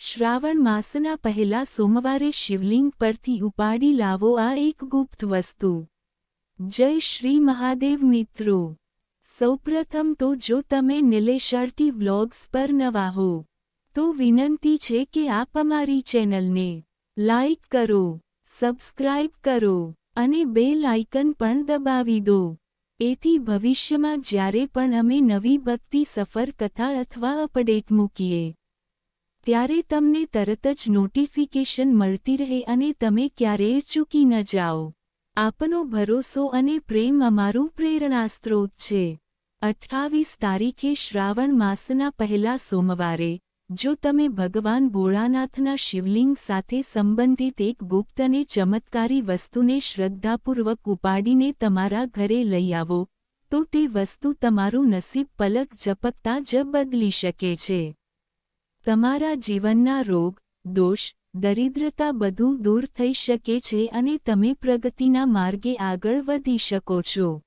શ્રાવણ માસના પહેલા સોમવારે શિવલિંગ પરથી ઉપાડી લાવો આ એક ગુપ્ત વસ્તુ. જય શ્રી મહાદેવ મિત્રો. સૌપ્રથમ તો જો તમે નિલેશર્ટી વ્લોગ્સ પર નવા હો, તો વિનંતી છે કે આપ અમારી ચેનલને લાઇક કરો, સબસ્ક્રાઇબ કરો અને બેલ આઇકન પણ દબાવી દો. એથી ભવિષ્યમાં જ્યારે પણ અમે નવી ભક્તિ સફર કથા અથવા અપડેટ મૂકીએ ત્યારે તમને તરત જ નોટિફિકેશન મળતી રહે અને તમે ક્યારેય ચૂકી ન જાઓ. આપનો ભરોસો અને પ્રેમ અમારું પ્રેરણા સ્ત્રોત છે. અઠ્ઠાવીસ તારીખે શ્રાવણ માસના પહેલા સોમવારે, જો તમે ભગવાન ભોળાનાથના શિવલિંગ સાથે સંબંધિત એક ગુપ્ત અને ચમત્કારી વસ્તુને શ્રદ્ધાપૂર્વક ઉપાડીને તમારા ઘરે લઈ આવો, તો તે વસ્તુ તમારું નસીબ પલક ઝપકતા જ બદલી શકે છે. તમારા જીવનના રોગ, દોષ, દરિદ્રતા બધું દૂર થઈ શકે છે અને તમે પ્રગતિના માર્ગે આગળ વધી શકો છો.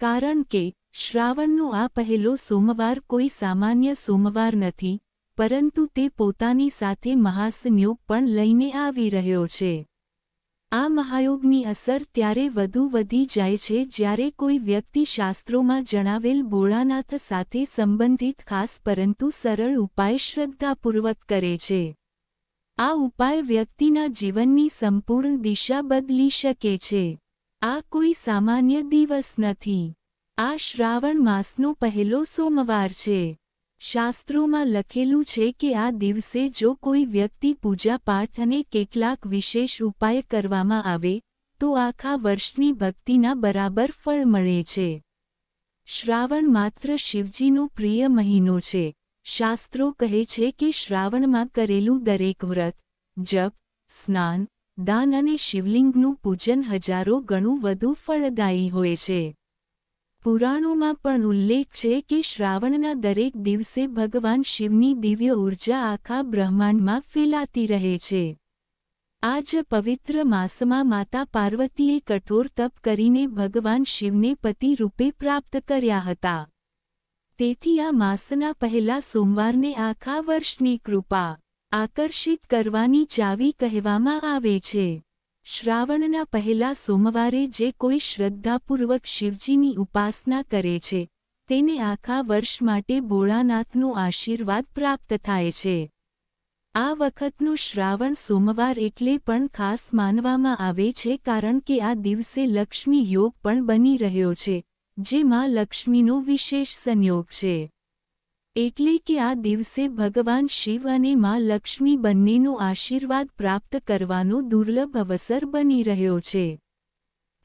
કારણ કે, શ્રાવણનો આ પહેલો સોમવાર કોઈ સામાન્ય સોમવાર નથી, પરંતુ તે પોતાની સાથે મહાસંયોગ પણ લઈને આવી રહ્યો છે. આ મહાયોગની અસર ત્યારે વધુ વધી જાય છે જ્યારે કોઈ વ્યક્તિ શાસ્ત્રોમાં જણાવેલ ભોળાનાથ સાથે સંબંધિત ખાસ પરંતુ સરળ ઉપાય શ્રદ્ધાપૂર્વક કરે છે. આ ઉપાય વ્યક્તિના જીવનની સંપૂર્ણ દિશા બદલી શકે છે. આ કોઈ સામાન્ય દિવસ નથી. આ શ્રાવણ માસનો પહેલો સોમવાર છે. શાસ્ત્રોમાં લખેલું છે કે આ દિવસે જો કોઈ વ્યક્તિ પૂજાપાઠ અને કેટલાક વિશેષ ઉપાય કરવામાં આવે, તો આખા વર્ષની ભક્તિના બરાબર ફળ મળે છે. શ્રાવણ માત્ર શિવજીનો પ્રિય મહિનો છે. શાસ્ત્રો કહે છે કે શ્રાવણમાં કરેલું દરેક વ્રત, જપ, સ્નાન, દાન અને શિવલિંગનું પૂજન હજારો ગણું વધુ ફળદાયી હોય છે. પુરાણોમાં પણ ઉલ્લેખ છે કે શ્રાવણના દરેક દિવસે ભગવાન શિવની દિવ્ય ઊર્જા આખા બ્રહ્માંડમાં ફેલાતી રહે છે. આ જ પવિત્ર માસમાં માતા પાર્વતીએ કઠોર તપ કરીને ભગવાન શિવને પતિ રૂપે પ્રાપ્ત કર્યા હતા. તેથી આ માસના પહેલા સોમવારને આખા વર્ષની કૃપા આકર્ષિત કરવાની ચાવી કહેવામાં આવે છે. શ્રાવણના પહેલા સોમવારે જે કોઈ શ્રદ્ધાપૂર્વક શિવજીની ઉપાસના કરે છે, તેને આખા વર્ષ માટે ભોળાનાથનો આશીર્વાદ પ્રાપ્ત થાય છે. આ વખતનો શ્રાવણ સોમવાર એટલે પણ ખાસ માનવામાં આવે છે કારણ કે આ દિવસે લક્ષ્મી યોગ પણ બની રહ્યો છે જે માં લક્ષ્મીનો વિશેષ સંયોગ છે. એટલે કે આ દિવસે ભગવાન શિવ અને માં લક્ષ્મી બંનેનો આશીર્વાદ પ્રાપ્ત કરવાનો દુર્લભ અવસર બની રહ્યો છે.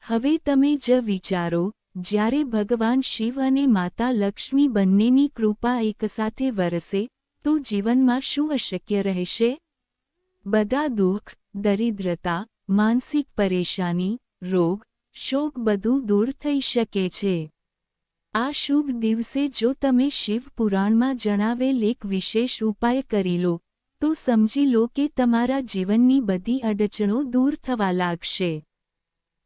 હવે તમે જ વિચારો, જ્યારે ભગવાન શિવ અને માતા લક્ષ્મી બંનેની કૃપા એકસાથે વરસે, તો જીવનમાં શું અશક્ય રહેશે? બધા દુઃખ, દરિદ્રતા, માનસિક પરેશાની, રોગ, શોક બધું દૂર થઈ શકે છે. આ શુભ દિવસે જો તમે શિવ પુરાણમાં જણાવેલ એક વિશેષ ઉપાય કરી લો, તો સમજી લો કે તમારા જીવનની બધી અડચણો દૂર થવા લાગશે.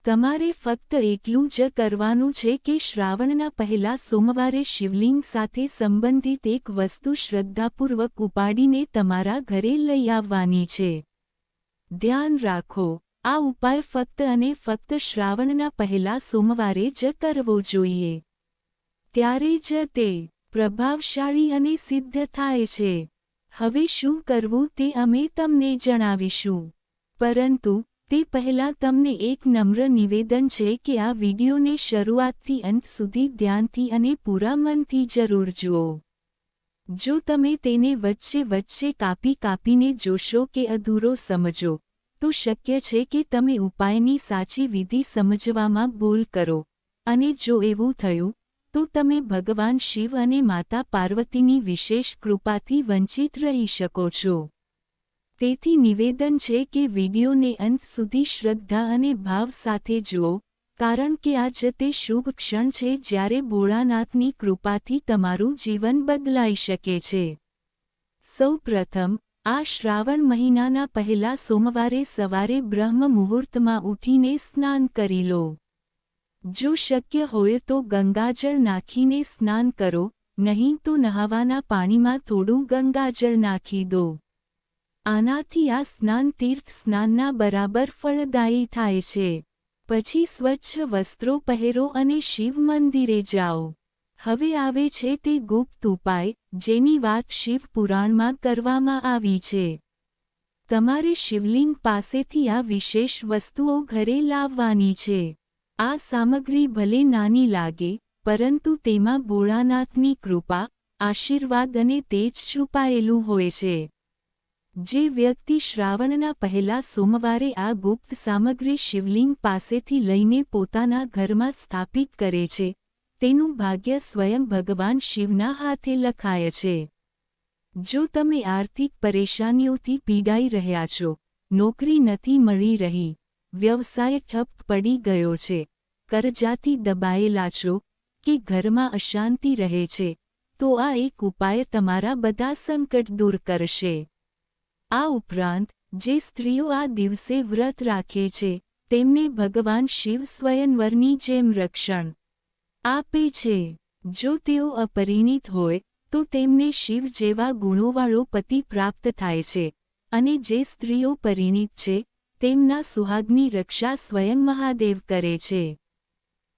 તમારે ફક્ત એટલું જ કરવાનું છે કે શ્રાવણના પહેલા સોમવારે શિવલિંગ સાથે સંબંધિત એક વસ્તુ શ્રદ્ધાપૂર્વક ઉપાડીને તમારા ઘરે લઈ આવવાની છે. ધ્યાન રાખો, આ ઉપાય ફક્ત અને ફક્ત શ્રાવણના પહેલા સોમવારે જ કરવો જોઈએ. ત્યારે જ તે પ્રભાવશાળી અને સિદ્ધ થાય છે. હવે શું કરવું તે અમે તમને જણાવીશું. પરંતુ તે પહેલાં તમને એક નમ્ર નિવેદન છે કે આ વિડીયોને શરૂઆતથી અંત સુધી ધ્યાનથી અને પૂરા મનથી જરૂર જુઓ. જો તમે તેને વચ્ચે વચ્ચે કાપી કાપીને જોશો કે અધૂરો સમજો, તો શક્ય છે કે તમે ઉપાયની સાચી વિધિ સમજવામાં ભૂલ કરો. અને જો એવું થયું તો તમે ભગવાન શિવ અને માતા પાર્વતીની વિશેષ કૃપાથી વંચિત રહી શકો છો. તેથી નિવેદન છે કે વિડિયોને અંત સુધી શ્રદ્ધા અને ભાવ સાથે જુઓ, કારણ કે આ જ તે શુભ ક્ષણ છે જ્યારે ભોળાનાથની કૃપાથી તમારું જીવન બદલાઈ શકે છે. સૌ પ્રથમ, આ શ્રાવણ મહિનાના પહેલા સોમવારે સવારે બ્રહ્મ મુહૂર્તમાં ઉઠીને સ્નાન કરી લો. જો શક્ય હોય તો ગંગાજળ નાખીને સ્નાન કરો, નહીં તો નહાવાના પાણીમાં થોડું ગંગાજળ નાખી દો. આનાથી આ સ્નાન તીર્થ સ્નાનના બરાબર ફળદાયી થાય છે. પછી સ્વચ્છ વસ્ત્રો પહેરો અને શિવ મંદિરે જાઓ. હવે આવે છે તે ગુપ્ત ઉપાય, જેની વાત શિવ પુરાણમાં કરવામાં આવી છે. તમારે શિવલિંગ પાસેથી આ વિશેષ વસ્તુઓ ઘરે લાવવાની છે. આ સામગ્રી ભલે નાની લાગે, પરંતુ તેમાં ભોળાનાથની કૃપા, આશીર્વાદ અને તેજ છુપાયેલું હોય છે. જે વ્યક્તિ શ્રાવણના પહેલા સોમવારે આ ગુપ્ત સામગ્રી શિવલિંગ પાસેથી લઈને પોતાના ઘરમાં સ્થાપિત કરે છે, તેનું ભાગ્ય સ્વયં ભગવાન શિવના હાથે લખાય છે. જો તમે આર્થિક પરેશાનીઓથી પીડાઈ રહ્યા છો, નોકરી નથી મળી રહી વ્યવસાય ઠપ પડી ગયો છે. કરજાથી દબાયેલા છો કે ઘરમાં અશાંતિ રહે છે, તો આ એક ઉપાય તમારા બધા સંકટ દૂર કરશે. આ ઉપરાંત, જે સ્ત્રીઓ આ દિવસે વ્રત રાખે છે, તેમને ભગવાન શિવ સ્વયંવરની જેમ રક્ષણ આપે છે. જો તેઓ અપરિણિત હોય, તો તેમને શિવ જેવા ગુણોવાળો પતિ પ્રાપ્ત થાય છે, અને જે સ્ત્રીઓ પરિણિત છે તેમના સુહાગની રક્ષા સ્વયં મહાદેવ કરે છે.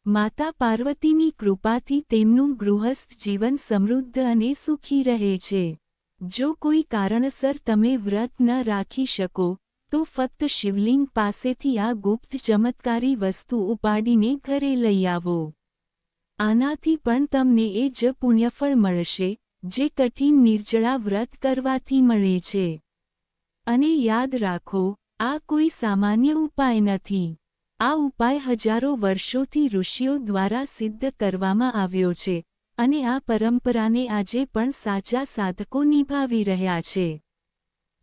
માતા પાર્વતીની કૃપાથી તેમનું ગૃહસ્થ જીવન સમૃદ્ધ અને સુખી રહે છે. જો કોઈ કારણસર તમે વ્રત ન રાખી શકો, તો ફક્ત શિવલિંગ પાસેથી આ ગુપ્ત ચમત્કારી વસ્તુ ઉપાડીને ઘરે લઈ આવો. આનાથી પણ તમને એ જ પુણ્યફળ મળશે, જે કઠિન નિર્જળા વ્રત કરવાથી મળે છે. અને યાદ રાખો આ કોઈ સામાન્ય ઉપાય નથી. આ ઉપાય હજારો વર્ષોથી ઋષિઓ દ્વારા સિદ્ધ કરવામાં આવ્યો છે અને આ પરંપરાને આજે પણ સાચા સાધકો નિભાવી રહ્યા છે.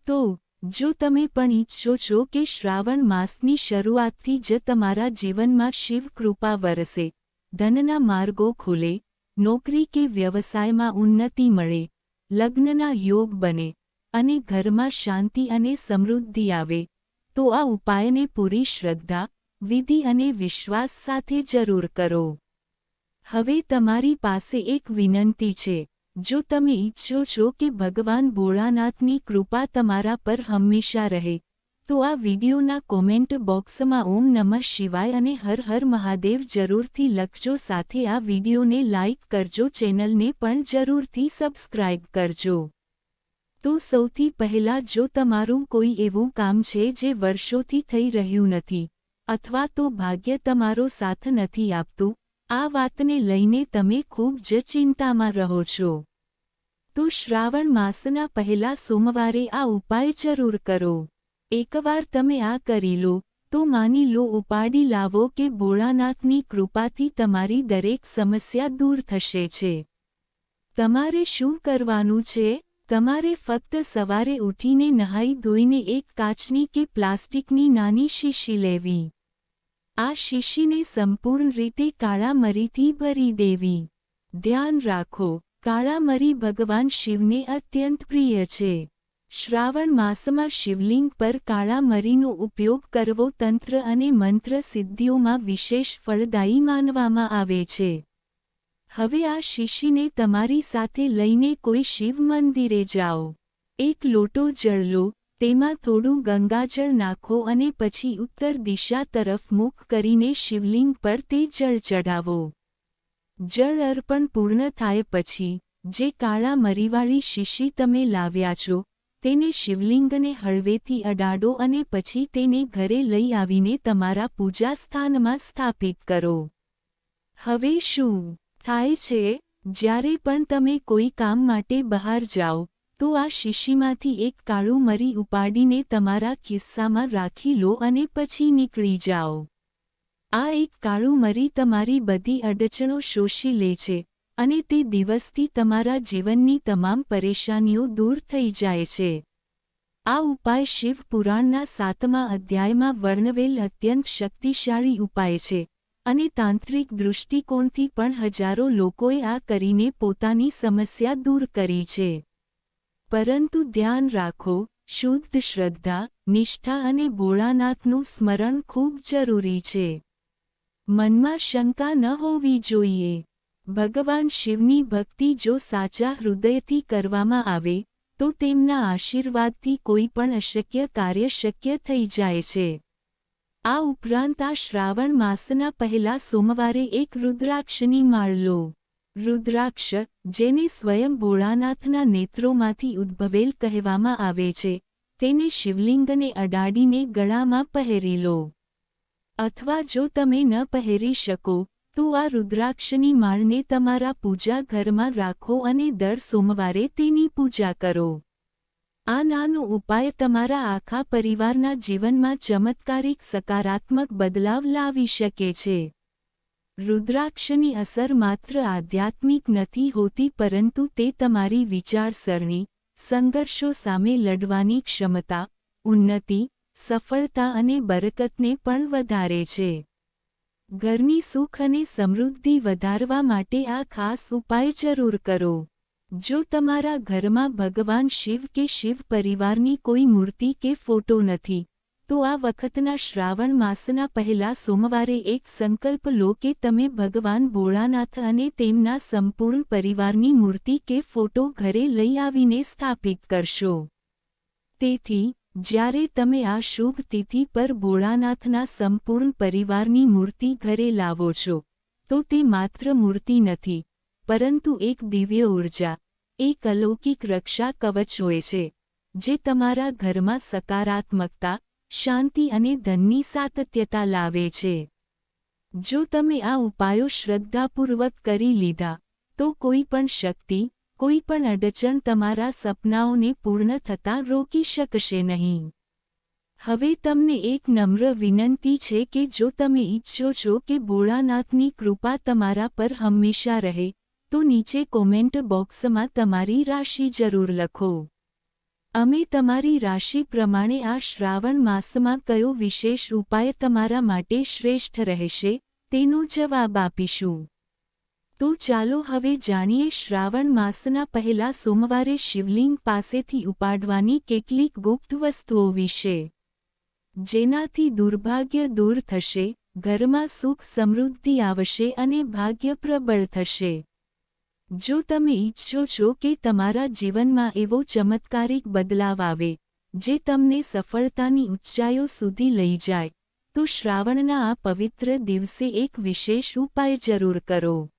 તો, જો તમે પણ ઈચ્છો છો કે શ્રાવણ માસની શરૂઆતથી જ તમારા જીવનમાં શિવ કૃપા વરસે, ધનના માર્ગો ખુલે, નોકરી કે વ્યવસાયમાં ઉન્નતિ મળે, લગ્નના યોગ બને અને ઘરમાં શાંતિ અને સમૃદ્ધિ આવે તો આ ઉપાયને પૂરી શ્રદ્ધા, વિધિ અને વિશ્વાસ સાથે જરૂર કરો. હવે તમારી પાસે એક વિનંતી છે. જો તમે ઈચ્છો છો કે ભગવાન ભોળાનાથની કૃપા તમારા પર હંમેશા રહે, તો આ વિડિયોના કોમેન્ટ બોક્સમાં ઓમ નમઃ શિવાય અને હર હર મહાદેવ જરૂરથી લખજો. સાથે આ વિડીયોને લાઇક કરજો, ચેનલને પણ જરૂરથી સબસ્ક્રાઇબ કરજો. તો સૌથી પહેલાં જો તમારું કોઈ એવું કામ છે જે વર્ષોથી થઈ રહ્યું નથી, અથવા તો ભાગ્ય તમારો સાથ નથી આપતું, આ વાતને લઈને તમે ખૂબ જ ચિંતામાં રહો છો. તો શ્રાવણ માસના પહેલા સોમવારે આ ઉપાય જરૂર કરો. એકવાર તમે આ કરી લો, તો માની લો ઉપાડી લાવો કે ભોળાનાથની કૃપાથી તમારી દરેક સમસ્યા દૂર થશે છે. તમારે શું કરવાનું છે? તમારે ફક્ત સવારે ઉઠીને નહાઈ ધોઈને એક કાચની કે પ્લાસ્ટિકની નાની શીશી લેવી. આ શીશીને સંપૂર્ણ રીતે કાળા મરીથી ભરી દેવી. ધ્યાન રાખો, કાળા મરી ભગવાન શિવને અત્યંત પ્રિય છે. શ્રાવણ માસમાં શિવલિંગ પર કાળા મરીનો ઉપયોગ કરવો તંત્ર અને મંત્ર સિદ્ધિઓમાં વિશેષ ફળદાયી માનવામાં આવે છે. હવે આ શીશીને તમારી સાથે લઈને કોઈ શિવ મંદિરે જાઓ. એક લોટો જળ લો, તેમાં થોડું ગંગાજળ નાખો અને પછી ઉત્તર દિશા તરફ મુખ કરીને શિવલિંગ પર તે જળ ચઢાવો. જળ અર્પણ પૂર્ણ થાય પછી, જે કાળા મરીવાળી શીશી તમે લાવ્યા છો, તેને શિવલિંગને હળવેથી અડાડો અને પછી તેને ઘરે લઈ આવીને તમારા પૂજા સ્થાનમાં સ્થાપિત કરો. હવે શું? થાય છે, જ્યારે પણ તમે કોઈ કામ માટે બહાર જાઓ, તો આ શીશીમાંથી એક કાળું મરી ઉપાડીને તમારા કિસ્સામાં રાખી લો અને પછી નીકળી જાઓ. આ એક કાળું મરી તમારી બધી અડચણો શોષી લે છે, અને તે દિવસથી તમારા જીવનની તમામ પરેશાનીઓ દૂર થઈ જાય છે. આ ઉપાય શિવ પુરાણના સાતમા અધ્યાયમાં વર્ણવેલ અત્યંત શક્તિશાળી ઉપાય છે. અને તાંત્રિક દૃષ્ટિકોણથી પણ હજારો લોકોએ આ કરીને પોતાની સમસ્યા દૂર કરી છે. પરંતુ ધ્યાન રાખો, શુદ્ધ શ્રદ્ધા, નિષ્ઠા અને ભોળાનાથનું સ્મરણ ખૂબ જરૂરી છે. મનમાં શંકા ન હોવી જોઈએ. ભગવાન શિવની ભક્તિ જો સાચા હૃદયથી કરવામાં આવે, તો તેમના આશીર્વાદથી કોઈ પણ અશક્ય કાર્ય શક્ય થઈ જાય છે. આ ઉપરાંત આ શ્રાવણ માસના પહેલા સોમવારે એક રુદ્રાક્ષની માળ લો. રુદ્રાક્ષ, જેને સ્વયં ભોળાનાથના નેત્રોમાંથી ઉદ્ભવેલ કહેવામાં આવે છે, તેને શિવલિંગને અડાડીને ગળામાં પહેરી લો. અથવા જો તમે ન પહેરી શકો, તો આ રુદ્રાક્ષની માળને તમારા પૂજા ઘરમાં રાખો અને દર સોમવારે તેની પૂજા કરો. આ નાનો ઉપાય તમારા આખા પરિવારના જીવનમાં ચમત્કારિક સકારાત્મક બદલાવ લાવી શકે છે. રુદ્રાક્ષની અસર માત્ર આધ્યાત્મિક નથી હોતી પરંતુ તે તમારી વિચારસરણી, સંઘર્ષો સામે લડવાની ક્ષમતા, ઉન્નતિ, સફળતા અને બરકતને પણ વધારે છે. ઘરની સુખ અને સમૃદ્ધિ વધારવા માટે આ ખાસ ઉપાય જરૂર કરો. જો તમારા ઘરમાં ભગવાન શિવ કે શિવ પરિવારની કોઈ મૂર્તિ કે ફોટો નથી, તો આ વખતના શ્રાવણ માસના પહેલા સોમવારે એક સંકલ્પ લો કે તમે ભગવાન ભોળાનાથ અને તેમના સંપૂર્ણ પરિવારની મૂર્તિ કે ફોટો ઘરે લઈ આવીને સ્થાપિત કરશો. તેથી, જ્યારે તમે આ શુભ તિથિ પર ભોળાનાથના સંપૂર્ણ પરિવારની મૂર્તિ ઘરે લાવો છો, તો તે માત્ર મૂર્તિ નથી પરંતુ એક દિવ્ય ઊર્જા એક અલૌકિક રક્ષા કવચ હોય છે, જે તમારા ઘરમાં સકારાત્મકતા, શાંતિ અને ધનની સાતત્યતા લાવે છે. જો તમે આ ઉપાયો શ્રદ્ધાપૂર્વક કરી લીધા, તો કોઈ પણ શક્તિ, કોઈ પણ અડચણ તમારા સપનાઓને પૂર્ણ થતાં રોકી શકશે નહીં. હવે તમને એક નમ્ર વિનંતી છે કે જો તમે ઈચ્છો છો કે ભોળાનાથની કૃપા તમારા પર હંમેશા રહે તો નીચે કોમેન્ટ બોક્સમાં તમારી રાશિ જરૂર લખો. અમે તમારી રાશિ પ્રમાણે આ શ્રાવણ માસમાં કયો વિશેષ ઉપાય તમારા માટે શ્રેષ્ઠ રહેશે, તેનો જવાબ આપીશું. તો ચાલો હવે જાણીએ શ્રાવણ માસના પહેલા સોમવારે શિવલિંગ પાસેથી ઉપાડવાની કેટલીક ગુપ્ત વસ્તુઓ વિશે. જેનાથી દુર્ભાગ્ય દૂર થશે, ઘરમાં સુખ સમૃદ્ધિ આવશે અને ભાગ્ય પ્રબળ થશે. જો તમે ઈચ્છો છો કે તમારા જીવનમાં એવો ચમત્કારિક બદલાવ આવે, જે તમને સફળતાની ઊંચાઈઓ સુધી લઈ જાય, તો શ્રાવણના આ પવિત્ર દિવસે એક વિશેષ ઉપાય જરૂર કરો.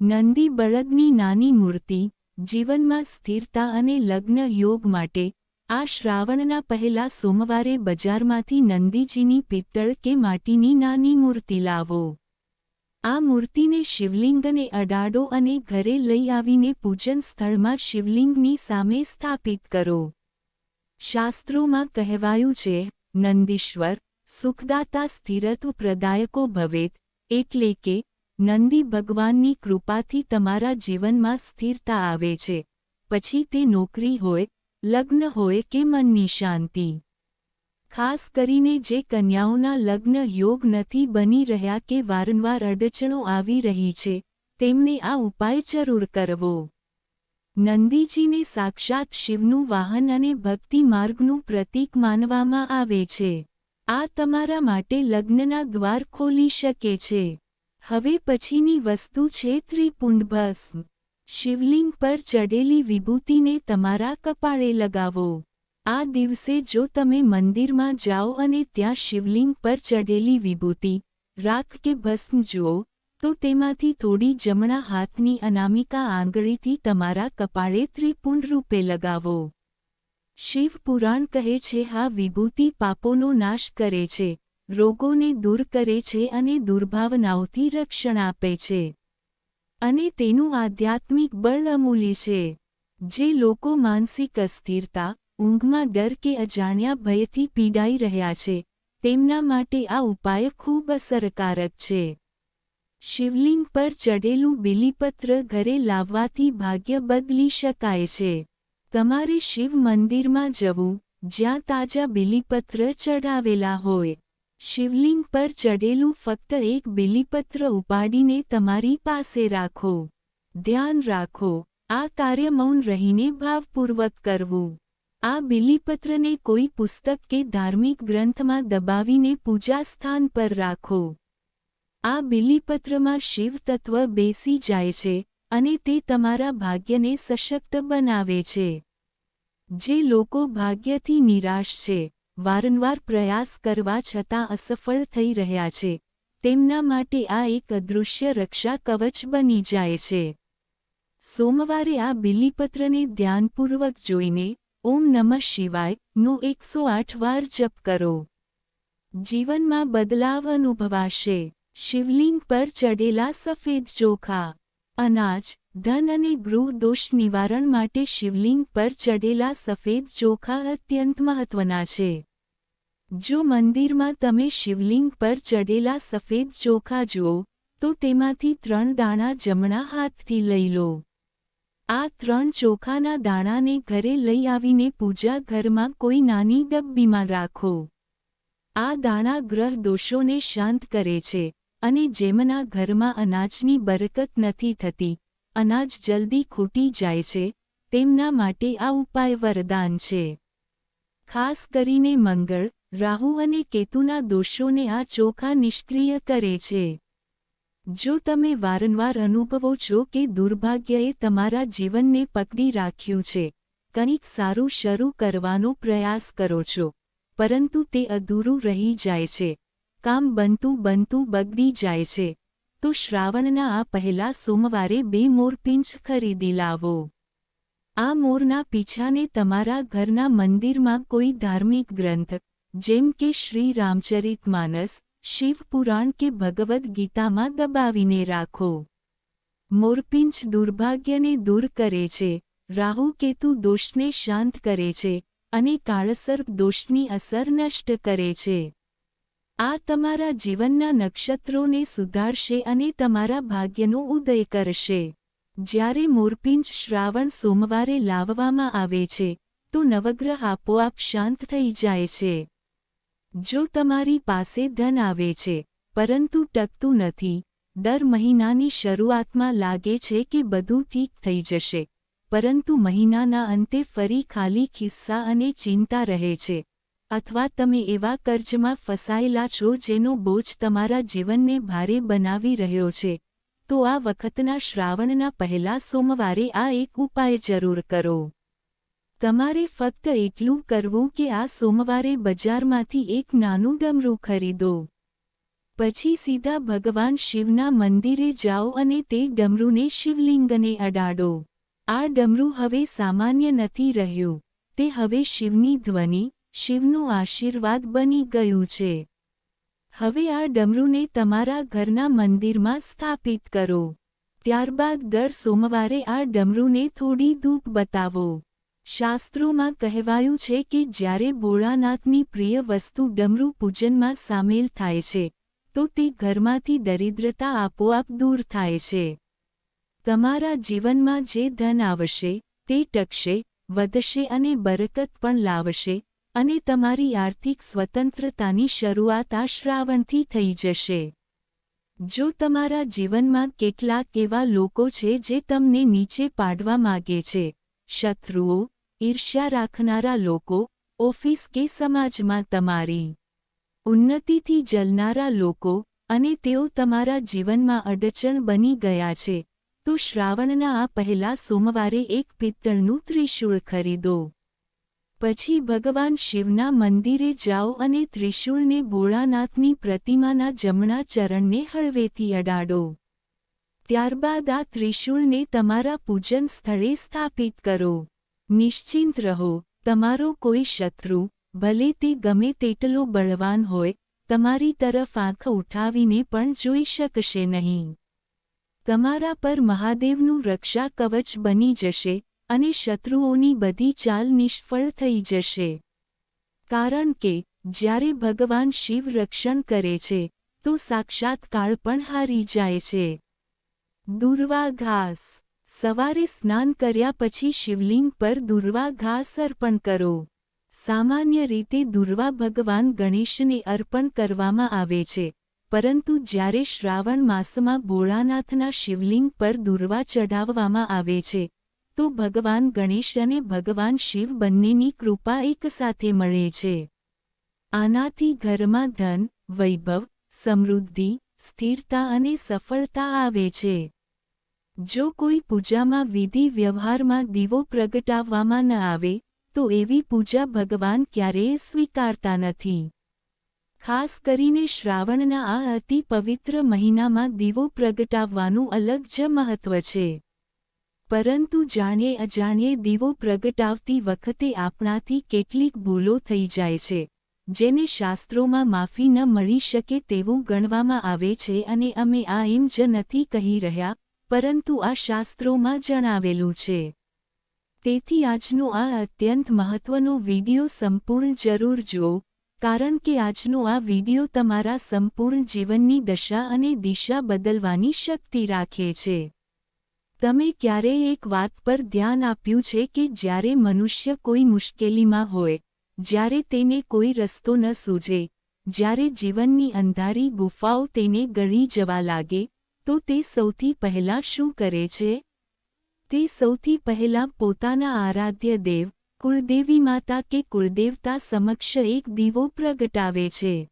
નંદી બળદની નાની મૂર્તિ, જીવનમાં સ્થિરતા અને લગ્ન યોગ માટે, આ શ્રાવણના પહેલા સોમવારે બજારમાંથી નંદીજીની પિત્તળ કે માટીની નાની મૂર્તિ લાવો. આ મૂર્તિને શિવલિંગને અડાડો અને ઘરે લઈ આવીને પૂજન સ્થળમાં શિવલિંગની સામે સ્થાપિત કરો. શાસ્ત્રોમાં કહેવાયું છે, નંદીશ્વર, સુખદાતા સ્થિરત્વ પ્રદાયકો ભવેત, એટલે કે, નંદી ભગવાનની કૃપાથી તમારા જીવનમાં સ્થિરતા આવે છે. પછી તે નોકરી હોય, લગ્ન હોય કે મનની શાંતિ. ખાસ કરીને જે કન્યાઓના લગ્ન યોગ નથી બની રહ્યા કે વારંવાર અડચણો આવી રહી છે, તેમને આ ઉપાય જરૂર કરવો. નંદીજીને સાક્ષાત શિવનું વાહન અને ભક્તિ માર્ગનું પ્રતીક માનવામાં આવે છે. આ તમારા માટે લગ્નના દ્વાર ખોલી શકે છે. હવે પછીની વસ્તુ છે ત્રિપુંડ શિવલિંગ પર ચડેલી વિભૂતિને તમારા કપાળે લગાવો. આ દિવસે જો તમે મંદિરમાં જાઓ અને ત્યાં શિવલિંગ પર ચઢેલી વિભૂતિ, રાખ કે ભસ્મ જુઓ, તો તેમાંથી થોડી જમણા હાથની અનામિકા આંગળીથી તમારા કપાળે ત્રિપુંડ રૂપે લગાવો. શિવપુરાણ કહે છે આ વિભૂતિ પાપોનો નાશ કરે છે, રોગોને દૂર કરે છે અને દુર્ભાવનાઓથી રક્ષણ આપે છે. અને તેનું આધ્યાત્મિક બળ અમૂલ્ય છે. જે લોકો માનસિક અસ્થિરતા ઊંઘમાં ડર કે અજાણ્યા ભયથી પીડાઈ રહ્યા છે, તેમના માટે આ ઉપાય ખૂબ અસરકારક છે. શિવલિંગ પર ચડેલું બિલીપત્ર ઘરે લાવવાથી ભાગ્ય બદલી શકાય છે. તમારે શિવ મંદિરમાં જવું, જ્યાં તાજા બિલીપત્ર ચડાવેલા હોય. શિવલિંગ પર ચડેલું ફક્ત એક બિલીપત્ર ઉપાડીને તમારી પાસે રાખો. ધ્યાન રાખો, આ કાર્ય મૌન રહીને ભાવપૂર્વક કરવું. આ બિલીપત્રને કોઈ પુસ્તક કે ધાર્મિક ગ્રંથમાં દબાવીને પૂજા સ્થાન પર રાખો. આ બિલીપત્રમાં શિવ તત્વ બેસી જાય છે અને તે તમારા ભાગ્યને સશક્ત બનાવે છે. જે લોકો ભાગ્યથી નિરાશ છે, વારંવાર પ્રયાસ કરવા છતાં અસફળ થઈ રહ્યા છે, તેમના માટે આ એક અદૃશ્ય રક્ષા કવચ બની જાય છે. સોમવારે આ બિલીપત્રને ધ્યાનપૂર્વક જોઈને ઓમ નમઃ શિવાય, નો એકસો આઠ વાર જપ કરો. જીવનમાં બદલાવ અનુભવાશે. શિવલિંગ પર ચડેલા સફેદ ચોખા, અનાજ, ધન અને ગૃહ દોષ નિવારણ માટે શિવલિંગ પર ચડેલા સફેદ ચોખા અત્યંત મહત્વના છે. જો મંદિરમાં તમે શિવલિંગ પર ચડેલા સફેદ ચોખા જુઓ, તો તેમાંથી ત્રણ દાણા જમણા હાથથી લઈ લો. આ ત્રણ ચોખાના દાણાને ઘરે લઈ આવીને પૂજા ઘરમાં કોઈ નાની ડબ્બીમાં રાખો. આ દાણા ગ્રહ દોષોને શાંત કરે છે અને જેમના ઘરમાં અનાજની બરકત નથી થતી, અનાજ જલ્દી ખૂટી જાય છે, તેમના માટે આ ઉપાય વરદાન છે. ખાસ કરીને મંગળ, રાહુ અને કેતુના દોષોને આ ચોખા નિષ્ક્રિય કરે છે. જો તમે વારંવાર અનુભવો છો કે દુર્ભાગ્યએ તમારા જીવનને પકડી રાખ્યું છે, કંઈક સારું શરૂ કરવાનો પ્રયાસ કરો છો, પરંતુ તે અધૂરું રહી જાય છે, કામ બનતું બનતું બગડી જાય છે, તો શ્રાવણના આ પહેલા સોમવારે બે મોરપિંચ ખરીદી લાવો. આ મોરના પીછાને તમારા ઘરના મંદિરમાં કોઈ ધાર્મિક ગ્રંથ, જેમ કે શ્રી રામચરિત માનસ શિવપુરાણ કે ભગવદ્ ગીતામાં દબાવીને રાખો. મોરપિંચ દુર્ભાગ્યને દૂર કરે છે. રાહુ કેતુ દોષને શાંત કરે છે અને કાળસર્પ દોષની અસર નષ્ટ કરે છે. આ તમારા જીવનના નક્ષત્રોને સુધારશે અને તમારા ભાગ્યનો ઉદય કરશે. જ્યારે મોરપિંચ શ્રાવણ સોમવારે લાવવામાં આવે છે, તો નવગ્રહ આપોઆપ શાંત થઈ જાય છે. જો તમારી પાસે ધન આવે છે, પરંતુ ટકતું નથી, દર મહિનાની શરૂઆતમાં લાગે છે કે બધું ઠીક થઈ જશે, પરંતુ મહિનાના અંતે ફરી ખાલી ખિસ્સા અને ચિંતા રહે છે. અથવા તમે એવા કર્જમાં ફસાયેલા છો જેનો બોજ તમારા જીવનને ભારે બનાવી રહ્યો છે, તો આ વખતના શ્રાવણના પહેલા સોમવારે આ એક ઉપાય જરૂર કરો. તમારે ફક્ત એટલું કરવું કે આ સોમવારે બજારમાંથી એક નાનું ડમરું ખરીદો. પછી સીધા ભગવાન શિવના મંદિરે જાઓ અને તે ડમરૂને શિવલિંગને અડાડો. આ ડમરું હવે સામાન્ય નથી રહ્યું. તે હવે શિવની ધ્વનિ, શિવનો આશીર્વાદ બની ગયું છે. હવે આ ડમરૂને તમારા ઘરના મંદિરમાં સ્થાપિત કરો. ત્યારબાદ દર સોમવારે આ ડમરૂને થોડી ધૂપ બતાવો. શાસ્ત્રોમાં કહેવાયું છે કે જ્યારે ભોળાનાથની પ્રિય વસ્તુ ડમરૂ પૂજનમાં સામેલ થાય છે, તો તે ઘરમાંથી દરિદ્રતા આપોઆપ દૂર થાય છે. તમારા જીવનમાં જે ધન આવશે, તે ટકશે, વધશે અને બરકત પણ લાવશે, અને તમારી આર્થિક સ્વતંત્રતાની શરૂઆત આ શ્રાવણથી થઈ જશે. જો તમારા જીવનમાં કેટલાક એવા લોકો છે જે તમને નીચે પાડવા માગે છે શત્રુઓ, ઈર્ષ્યા રાખનારા લોકો, ઓફિસ કે સમાજમાં તમારી ઉન્નતિથી જલનારા લોકો અને તેઓ તમારા જીવનમાં અડચણ બની ગયા છે, તો શ્રાવણના આ પહેલા સોમવારે એક પિત્તળનું ત્રિશૂળ ખરીદો. પછી ભગવાન શિવના મંદિરે જાઓ અને ત્રિશૂળને ભોળાનાથની પ્રતિમાના જમણા ચરણને હળવેથી અડાડો. ત્યારબાદ આ ત્રિશૂળને તમારા પૂજન સ્થળે સ્થાપિત કરો. નિશ્ચિંત રહો. તમારો કોઈ શત્રુ, ભલે તે ગમે તેટલો બળવાન હોય, તમારી તરફ આંખ ઉઠાવીને પણ જોઈ શકશે નહીં. તમારા પર મહાદેવનું રક્ષા કવચ બની જશે અને શત્રુઓની બધી ચાલ નિષ્ફળ થઈ જશે. કારણ કે, જ્યારે ભગવાન શિવ રક્ષણ કરે છે, તો સાક્ષાત્કાળ પણ હારી જાય છે. દુર્વા ઘાસ સવારે સ્નાન કર્યા પછી શિવલિંગ પર દુર્વા ઘાસ અર્પણ કરો. સામાન્ય રીતે દુર્વા ભગવાન ગણેશને અર્પણ કરવામાં આવે છે, પરંતુ જ્યારે શ્રાવણ માસમાં ભોળાનાથના શિવલિંગ પર દુર્વા ચઢાવવામાં આવે છે, તો ભગવાન ગણેશ અને ભગવાન શિવ બંનેની કૃપા એકસાથે મળે છે. આનાથી ઘરમાં ધન, વૈભવ, સમૃદ્ધિ સ્થિરતા અને સફળતા આવે છે. જો કોઈ પૂજામાં વિધિ વ્યવહારમાં દીવો પ્રગટાવવામાં ન આવે, તો એવી પૂજા ભગવાન ક્યારેય સ્વીકારતા નથી. ખાસ કરીને શ્રાવણના આ અતિ પવિત્ર મહિનામાં દીવો પ્રગટાવવાનું અલગ જ મહત્વ છે. પરંતુ જાણીએ અજાણીએ દીવો પ્રગટાવતી વખતે આપણાથી કેટલીક ભૂલો થઈ જાય છે. જેને શાસ્ત્રોમાં માફી ન મળી શકે તેવું ગણવામાં આવે છે અને અમે આ એમ જ નથી કહી રહ્યા, પરંતુ આ શાસ્ત્રોમાં જણાવેલું છે. તેથી આજનો આ અત્યંત મહત્વનો વિડિયો સંપૂર્ણ જરૂર જુઓ, કારણ કે આજનો આ વીડિયો તમારા સંપૂર્ણ જીવનની દશા અને દિશા બદલવાની શક્તિ રાખે છે. તમે ક્યારેય એક વાત પર ધ્યાન આપ્યું છે કે જ્યારે મનુષ્ય કોઈ મુશ્કેલીમાં હોય જ્યારે તેને કોઈ રસ્તો ન સૂજે જ્યારે જીવનની અંધારી ગુફાઓ તેને ગળી જવા લાગે, તો તે સૌથી પહેલાં શું કરે છે? તે સૌથી પહેલાં પોતાના આરાધ્ય દેવ, કુળદેવી માતા કે કુળદેવતા સમક્ષ એક દીવો પ્રગટાવે છે.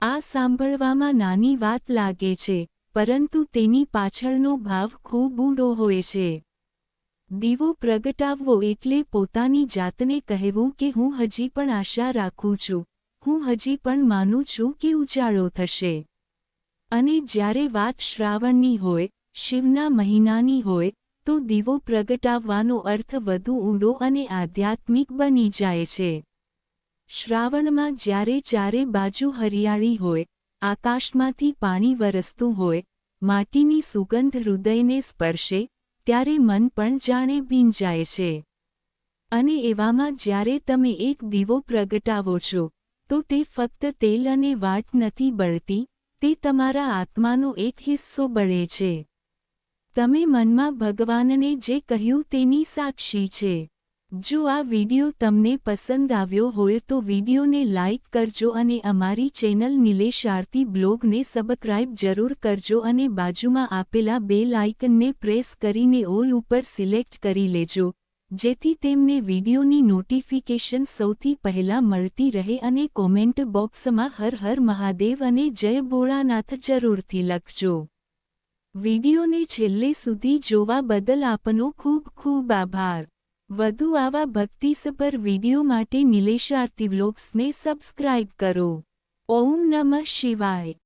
આ સાંભળવામાં નાની વાત લાગે છે, પરંતુ તેની પાછળનો ભાવ ખૂબ ઊંડો હોય છે. દીવો પ્રગટાવવો એટલે પોતાની જાતને કહેવું કે હું હજી પણ આશા રાખું છું, હું હજી પણ માનું છું કે ઉજાળો થશે. અને જ્યારે વાત શ્રાવણની હોય, શિવના મહિનાની હોય, તો દીવો પ્રગટાવવાનો અર્થ વધુ ઊંડો અને આધ્યાત્મિક બની જાય છે. શ્રાવણમાં જ્યારે ચારે બાજુ હરિયાળી હોય, આકાશમાંથી પાણી વરસતું હોય, માટીની સુગંધ હૃદયને સ્પર્શે ત્યારે મન પણ જાણે ભીંજાય છે. અને એવામાં જ્યારે તમે એક દીવો પ્રગટાવો છો, તો તે ફક્ત તેલ અને વાટ નથી બળતી, તે તમારા આત્માનો એક હિસ્સો બળે છે. તમે મનમાં ભગવાનને જે કહ્યું તેની સાક્ષી છે. જો આ વિડિયો તમને પસંદ આવ્યો હોય તો વિડિયોને લાઇક કરજો અને અમારી ચેનલ નિલેશ આરતી બ્લોગને સબસ્ક્રાઇબ જરૂર કરજો અને બાજુમાં આપેલા બે લાઇકનને પ્રેસ કરીને ઓલ ઉપર સિલેક્ટ કરી લેજો, જેથી તેમને વિડિયોની નોટિફિકેશન સૌથી પહેલા મળતી રહે અને કોમેન્ટ બોક્સમાં હર હર મહાદેવ અને જય ભોળાનાથ જરૂરથી લખજો. વિડિયોને છેલ્લે સુધી જોવા બદલ આપનો ખૂબ ખૂબ આભાર. વધુ આવા ભક્તિસભર વીડિયો માટે નિલેશ આરતી વ્લોગ્સને સબસ્ક્રાઇબ કરો. ઓમ નમઃ શિવાય.